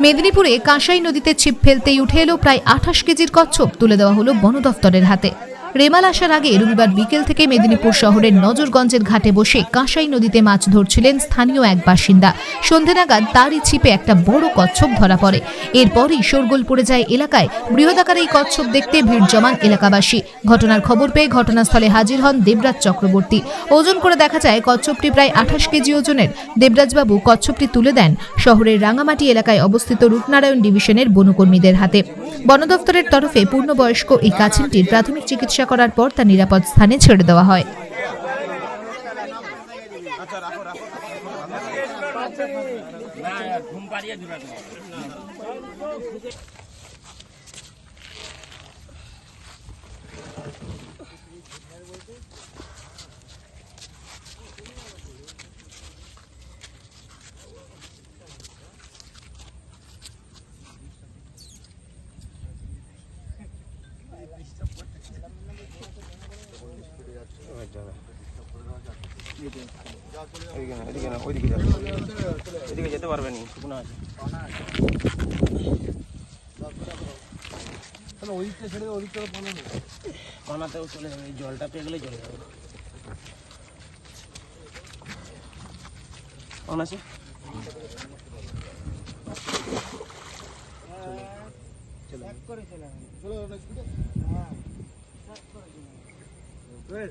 মেদিনীপুরে কাঁসাই নদীতে ছিপ ফেলতেই উঠে এলো প্রায় আঠাশ কেজির কচ্ছপ। তুলে দেওয়া হলো বন দফতরের হাতে। রেমাল আসার আগে রবিবার বিকেল থেকে মেদিনীপুর শহরের নজরগঞ্জের ঘাটে বসে কাঁসাই নদীতে মাছ ধরছিলেন স্থানীয় এক বাসিন্দা। সন্ধে নাগাদ তারই ছিপে একটা বড় কচ্ছপ ধরা পড়ে। এরপরই শোরগোল পড়ে যায় এলাকায়। বৃহদাকার এই কচ্ছপ দেখতে ভিড় জমান এলাকাবাসী। ঘটনার খবর পেয়ে ঘটনাস্থলে হাজির হন দেবরাজ চক্রবর্তী। ওজন করে দেখা যায়, কচ্ছপটি প্রায় আঠাশ কেজি ওজনের। দেবরাজবাবু কচ্ছপটি তুলে দেন শহরের রাঙামাটি এলাকায় অবস্থিত রূপনারায়ণ ডিভিশনের বনকর্মীদের হাতে। বন দফতরের তরফে পূর্ণবয়স্ক এই কাছিমটির প্রাথমিক চিকিৎসা করার পর তা নিরাপদ স্থানে ছেড়ে দেওয়া হয়। এদিকে না এদিকে না ওইদিকে যাবে এদিকে যেতে পারবে নি শুকনো আছে পানাতেও চলে যাবে জলটা পেয়ে গেলে চলে যাবে কেমন আছে 对